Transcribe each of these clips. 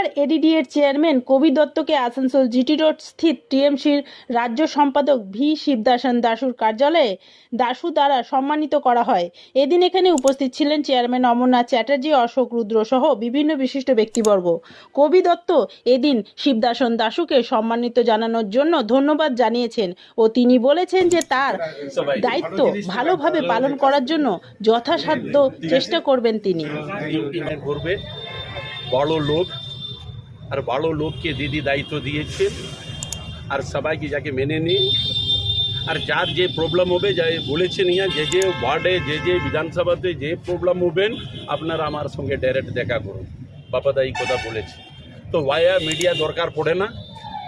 মঙ্গলবার এডিডিএর চেয়ারম্যান কবি দত্তকে Asansol GT road স্থিত টিএমসির রাজ্য সম্পাদক ভি শিবদাসন দাসুর কার্যালয়ে দাসু দ্বারা সম্মানিত করা হয়। এদিন এখানে উপস্থিত ছিলেন চেয়ারম্যান অমরনাথ চ্যাটার্জি, অশোক রুদ্র সহ বিভিন্ন বিশিষ্ট ব্যক্তিবর্গ। কবি দত্ত এদিন শিবদাসন দাসুকে সম্মানিত জানানোর জন্য ধন্যবাদ জানিয়েছেন ও তিনি বলেছেন যে তার দায়িত্ব ভালোভাবে পালন করার জন্য যথাসাধ্য চেষ্টা করবেন তিনি। বড় লোক আর বড় লোককে দিদি দায়িত্ব দিয়েছেন আর সবাইকে যাকে মেনে নিই আর যার যে প্রবলেম হবে, যা বলেছেন ইয়া, যে যে ওয়ার্ডে, যে যে বিধানসভাতে যে প্রবলেম হবেন, আপনারা আমার সঙ্গে ডাইরেক্ট দেখা করুন। বাপাদা কথা বলেছে। তো ওয়াইয়া মিডিয়া দরকার পড়ে না।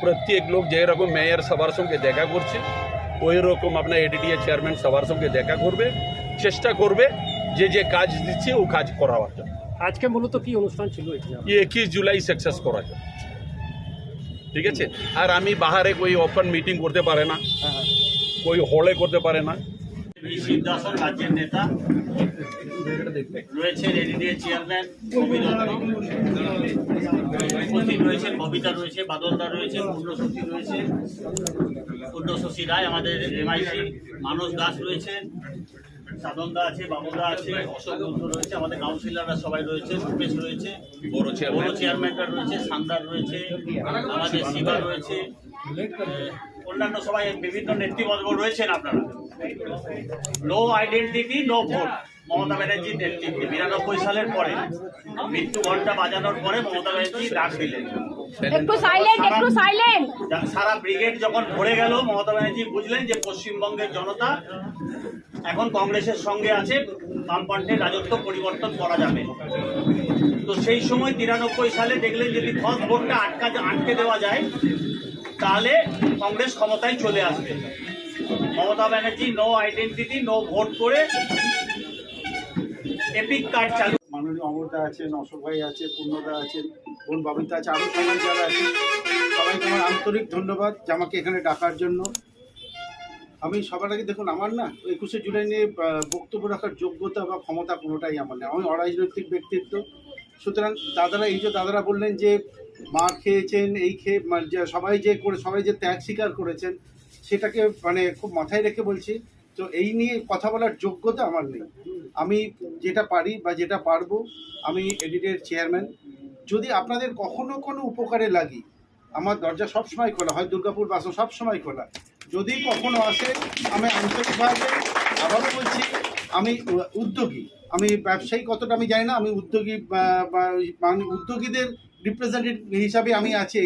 প্রত্যেক লোক যেরকম মেয়র সবার সঙ্গে দেখা করছে, ওই রকম আপনার এডিডিএ চেয়ারম্যান সবার সঙ্গে দেখা করবে, চেষ্টা করবে, যে যে কাজ দিচ্ছে, ও কাজ করাবার জন্য। আজকে মূলত কি অনুষ্ঠান ছিল একুশ জুলাই সাকসেস করা যায় ঠিক আছে? আর আমি বাহারে কই ওপেন মিটিং করতে পারে না। কই হলে করতে পারে না। রাজ্যের নেতা রয়েছেন চেয়ারম্যান রয়েছেন রয়েছে রয়েছে রায় আমাদের এমআইসি মানস দাস রয়েছেন। সাধনদা আছে বাবুদা আছে অশোক রয়েছে আমাদের কাউন্সিলররা সবাই রয়েছে রূপেশ রয়েছে বড় বড় চেয়ারম্যান চেয়ারম্যানরা রয়েছে সান্দার রয়েছে আমাদের শিবা রয়েছে অন্যান্য সবাই বিভিন্ন নেতৃবর্গ রয়েছেন আপনারা। No identity no vote Mamata ব্যানার্জির নেতৃত্বে বিরানব্বই সালের পরে মৃত্যু ঘণ্টা বাজানোর পরে মমতা ব্যানার্জি ডাক দিলেন। সারা ব্রিগেড যখন ভরে গেল মমতা ব্যানার্জি বুঝলেন যে পশ্চিমবঙ্গের জনতা এখন কংগ্রেসের সঙ্গে আছে বামপন্থের রাজত্ব পরিবর্তন করা যাবে। তো সেই সময় তিরানব্বই সালে দেখলেন যদি ফার্স্ট ভোটটা আটকা আটকে দেওয়া যায় তাহলে কংগ্রেস ক্ষমতায় চলে আসবে। Mamata Banerjee no identity no vote করে এপিক কার্ড চালু। মাননীয় অমরদা আছেন, অশোক ভাই আছে পূর্ণদা আছেন, বোন বাবিতা আছে আরও সবাই যারা আছেন, সবাইকে আমার আন্তরিক ধন্যবাদ যে আমাকে এখানে ডাকার জন্য। আমি সবার আগে দেখুন, আমার না একুশে জুলাই নিয়ে বক্তব্য রাখার যোগ্যতা বা ক্ষমতা কোনোটাই আমার নেই। আমি অরাজনৈতিক ব্যক্তিত্ব। সুতরাং দাদারা, এই যে দাদারা বললেন যে, মা খেয়েছেন, এই খেয়ে মানে সবাই যে করে, সবাই যে ত্যাগ স্বীকার করেছেন, সেটাকে মানে খুব মাথায় রেখে বলছি। তো এই নিয়ে কথা বলার যোগ্যতা আমার নেই। আমি যেটা পারি বা যেটা পারব, আমি এডিটের চেয়ারম্যান। যদি আপনাদের কখনো কোনো উপকারে লাগি, আমার দরজা সবসময় খোলা, হয় দুর্গাপুর বাসও সবসময় খোলা। যদি কখনো আসে, আমি আন্তরিকভাবে আবারও বলছি, আমি উদ্যোগী। আমি ব্যবসায়ী কতটা আমি জানি না, আমি উদ্যোগী মানে উদ্যোগীদের রিপ্রেজেন্টেটিভ হিসাবে আমি আছি।